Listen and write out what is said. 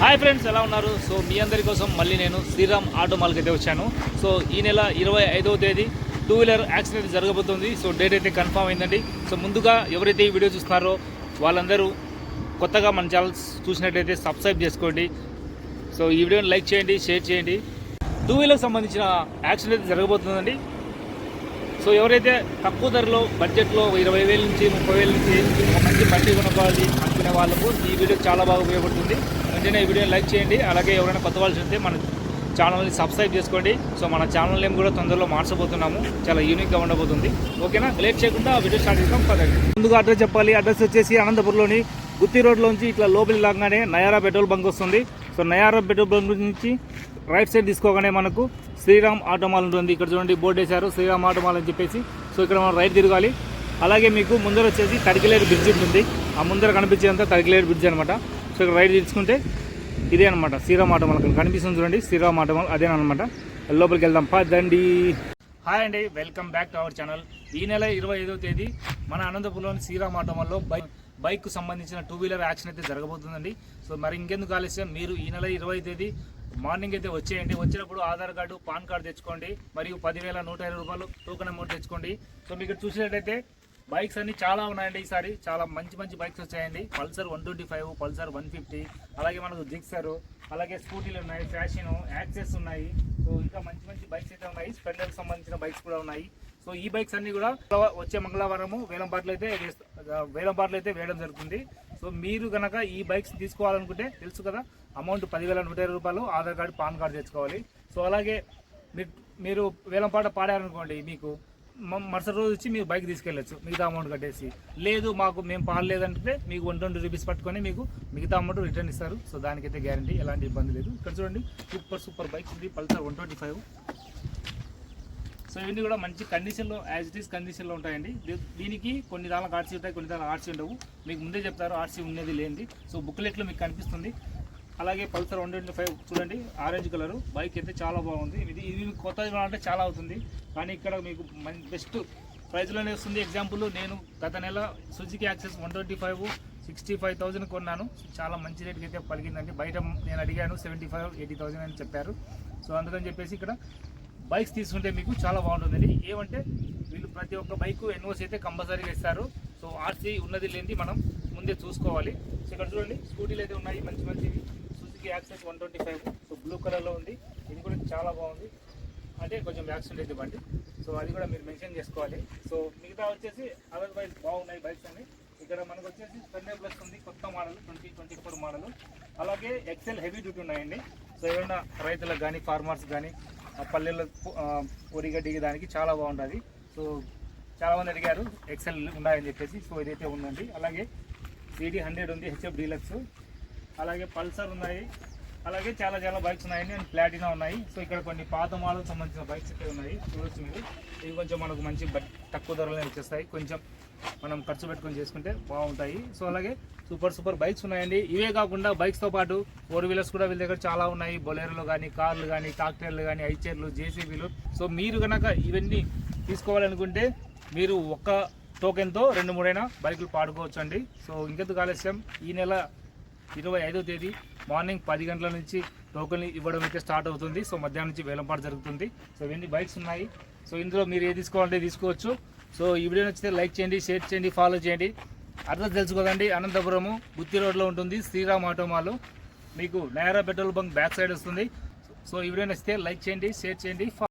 Hi friends ఎలా ఉన్నారు? So మీ అందరి కోసం మళ్ళీ నేను శ్రీరామ్ ఆటో మాల్కి అయితే వచ్చాను. సో ఈ నెల ఇరవై ఐదవ తేదీ టూ వీలర్ యాక్సిడెంట్ జరగబోతుంది. సో డేట్ అయితే కన్ఫామ్ అయిందండి. సో ముందుగా ఎవరైతే ఈ వీడియో చూస్తున్నారో వాళ్ళందరూ కొత్తగా మన ఛానల్ చూసినట్టయితే సబ్స్క్రైబ్ చేసుకోండి. సో ఈ వీడియోని లైక్ చేయండి షేర్ చేయండి. టూ వీలర్కి సంబంధించిన యాక్సిడెంట్ అయితే జరగబోతుందండి. సో ఎవరైతే తక్కువ ధరలో బడ్జెట్లో ఇరవై వేల నుంచి ముప్పై వేల నుంచి మంచి బండి కొనుక్కోవాలి అనుకునే వాళ్ళకు ఈ వీడియో చాలా బాగా ఉపయోగపడుతుంది. వెంటనే ఈ వీడియోని లైక్ చేయండి. అలాగే ఎవరైనా కొత్త వాళ్ళు ఉంటే మన ఛానల్ని సబ్స్క్రైబ్ చేసుకోండి. సో మన ఛానల్ నేమ్ కూడా తొందరలో మార్చబోతున్నాము. చాలా యూనిక్గా ఉండబోతుంది. ఓకేనా? లేట్ చేయకుండా ఆ వీడియో స్టార్ట్ చేద్దాం. పదండి. ముందుగా అడ్రస్ చెప్పాలి. అడ్రస్ వచ్చేసి అనంతపురంలోని గుత్తి రోడ్లోంచి ఇట్లా లోపలి లాగానే నయారా పెట్రోల్ బంక్ వస్తుంది. సో నయారా పెట్రోల్ బంక్ నుంచి రైట్ సైడ్ తీసుకోగానే మనకు శ్రీరామ్ ఆటోమాల్ ఉంటుంది. ఇక్కడ చూడండి బోర్డు వేశారు. శ్రీరామ్ ఆటోమాల్ అని చెప్పేసి. సో ఇక్కడ మనం రైట్ తిరగాలి. అలాగే మీకు ముందర వచ్చేసి తడికిలేరు బ్రిడ్జ్ ఉంటుంది. ఆ ముందర కనిపించేదంతా తడికిలేరు బ్రిడ్జ్ అనమాట సో ఇక్కడ రైట్ తీసుకుంటే ఇదే అనమాట శ్రీరామ్ ఆటోమాల్ అక్కడ కనిపిస్తుంది చూడండి. శ్రీరామ్ ఆటోమాల్ అదేనమాట లోపలికి వెళ్దాం. పదండి. హాయ్ అండి. Welcome back to our channel. ఈ నెల ఇరవై ఐదో తేదీ మన అనంతపురంలోని శ్రీరామ్ ఆటోమాల్లో బైక్ బైక్ సంబంధించిన టూ వీలర్ యాక్షన్ అయితే జరగబోతుందండి. సో మరి ఇంకెందుకు ఆలస్యం? మీరు ఈ నెల ఇరవై తేదీ మార్నింగ్ అయితే వచ్చేయండి. వచ్చినప్పుడు ఆధార్ కార్డు పాన్ కార్డు తెచ్చుకోండి. మరియు పదివేల నూట ఇరవై రూపాయలు టోకెన్ అమౌంట్ తెచ్చుకోండి. సో మీకు చూసినట్టయితే బైక్స్ అన్ని చాలా ఉన్నాయండి ఈసారి. చాలా మంచి మంచి బైక్స్ వచ్చాయండి. Pulsar one twenty five Pulsar one fifty అలాగే మనకు జిక్సర్ అలాగే స్కూటీలు ఉన్నాయి ఫ్యాషన్ యాక్సెస్ ఉన్నాయి. సో ఇంకా మంచి మంచి బైక్స్ అయితే ఉన్నాయి. స్పెండర్కి సంబంధించిన బైక్స్ కూడా ఉన్నాయి. సో ఈ బైక్స్ అన్ని కూడా వచ్చే మంగళవారము వేలంపాట్లు అయితే వేలంపాట్లు అయితే వేయడం జరుగుతుంది. సో మీరు కనుక ఈ బైక్స్ తీసుకోవాలనుకుంటే తెలుసు కదా అమౌంట్ పదివేల నూట ఇరవై రూపాయలు ఆధార్ కార్డు పాన్ కార్డు తెచ్చుకోవాలి. సో అలాగే మీరు మీరు వేలంపాట పాడారనుకోండి మీకు మరుసటి రోజు వచ్చి మీరు బైక్ తీసుకెళ్ళచ్చు మిగతా అమౌంట్ కట్టేసి. లేదు మాకు మేము పాడలేదంటే మీకు వన్ ట్వంటీ రూపీస్ పట్టుకొని మీకు మిగతా అమౌంట్ రిటర్న్ ఇస్తారు. సో దానికైతే గ్యారంటీ ఎలాంటి ఇబ్బంది లేదు. ఇక్కడ చూడండి సూపర్ సూపర్ బైక్స్ ఉంది Pulsar one twenty five so ఇవన్నీ కూడా మంచి కండిషన్లో యాజ్ ఇట్ ఈస్ కండిషన్లో ఉంటాయండి. దీనికి కొన్ని దానికి ఆర్సీ ఉంటాయి కొన్ని దానికి ఆర్సీ ఉండవు. మీకు ముందే చెప్తారు ఆర్సీ ఉండేది లేనిది. సో బుక్లెట్లో మీకు కనిపిస్తుంది. అలాగే పల్సర్ వన్ ట్వంటీ ఫైవ్ చూడండి ఆరెంజ్ కలర్. బైక్ అయితే చాలా బాగుంది. ఇది ఇది కొత్తది కొనాలంటే చాలా అవుతుంది. కానీ ఇక్కడ మీకు బెస్ట్ ప్రైజ్లోనే వస్తుంది ఎగ్జాంపుల్ నేను గత నెల Suzuki Access one twenty five sixty five thousand కొన్నాను. చాలా మంచి రేట్కి అయితే పలిగిందండి బయట నేను అడిగాను సెవెంటీ ఫైవ్ ఎయిటీ థౌసండ్ అని చెప్పారు. సో అందుకని చెప్పేసి ఇక్కడ బైక్స్ తీసుకుంటే మీకు చాలా బాగుంటుందండి. ఏమంటే వీళ్ళు ప్రతి ఒక్క బైక్ ఎన్ఓసి అయితే కంపల్సరీగా ఇస్తారు సో ఆర్సీ ఉన్నది లేనిది మనం ముందే చూసుకోవాలి. సో ఇక్కడ చూడండి స్కూటీలు అయితే ఉన్నాయి మంచి మంచివి. Suzuki Access one twenty five. So blue కలర్లో ఉంది. ఇది కూడా చాలా బాగుంది. అంటే కొంచెం యాక్సిడెంట్ అయితే బండి. సో అది కూడా మీరు మెన్షన్ చేసుకోవాలి. సో మిగతా వచ్చేసి అదర్వైజ్ బాగున్నాయి బైక్స్ అన్ని. ఇక్కడ మనకు వచ్చేసి స్పెండర్ ప్లస్ ఉంది కొత్త model twenty twenty four model అలాగే ఎక్సెల్ హెవీ డ్యూటీ ఉన్నాయండి. సో ఏమైనా రైతులకు కానీ ఫార్మర్స్ కానీ పల్లెల్లో పొడిగడ్డి దానికి చాలా బాగుంటుంది. సో చాలామంది అడిగారు ఎక్సెల్ ఉన్నాయని చెప్పేసి. సో ఇదైతే ఉందండి. అలాగే సిడీ హండ్రెడ్ ఉంది హెచ్ఎఫ్ డీలక్స్ అలాగే పల్సర్ ఉన్నాయి. అలాగే చాలా చాలా బైక్స్ ఉన్నాయండి. అండ్ ప్లాటినా ఉన్నాయి. సో ఇక్కడ కొన్ని పాత మోడల్ సంబంధించిన బైక్స్ అయితే ఉన్నాయి. చూడొచ్చు మీరు. ఇవి కొంచెం మనకు మంచి తక్కువ ధరలో వచ్చేస్తాయి. కొంచెం మనం ఖర్చు పెట్టుకొని చేసుకుంటే బాగుంటాయి. సో అలాగే సూపర్ సూపర్ బైక్స్ ఉన్నాయండి. ఇవే కాకుండా బైక్స్తో పాటు ఫోర్ వీలర్స్ కూడా వీళ్ళ దగ్గర చాలా ఉన్నాయి. బొలేరోలు కానీ కార్లు కానీ ట్రాక్టర్లు కానీ ఐచర్లు జేసీబీలు సో మీరు కనుక ఇవన్నీ తీసుకోవాలనుకుంటే మీరు ఒక్క టోకెన్తో రెండు మూడైనా బైకులు పాడుకోవచ్చు అండి సో ఇంకెందుకు ఆలస్యం? ఈ నెల ఇరవై ఐదో తేదీ మార్నింగ్ పది గంటల నుంచి టోకెన్ ఇవ్వడం అయితే స్టార్ట్ అవుతుంది. సో మధ్యాహ్నం నుంచి వేలంపాటు జరుగుతుంది. సో ఇవన్నీ బైక్స్ ఉన్నాయి? సో ఇందులో మీరు ఏది తీసుకోవాలంటే తీసుకోవచ్చు. సో ఈ వీడియో నచ్చితే లైక్ చేయండి షేర్ చేయండి ఫాలో చేయండి. అర్థం తెలుసుకోదండి. అనంతపురము గుత్తి రోడ్లో ఉంటుంది. శ్రీరామ్ ఆటోమాలు మీకు Nayara petrol bunk back side వస్తుంది. సో ఈ వీడియో నచ్చితే లైక్ చేయండి షేర్ చేయండి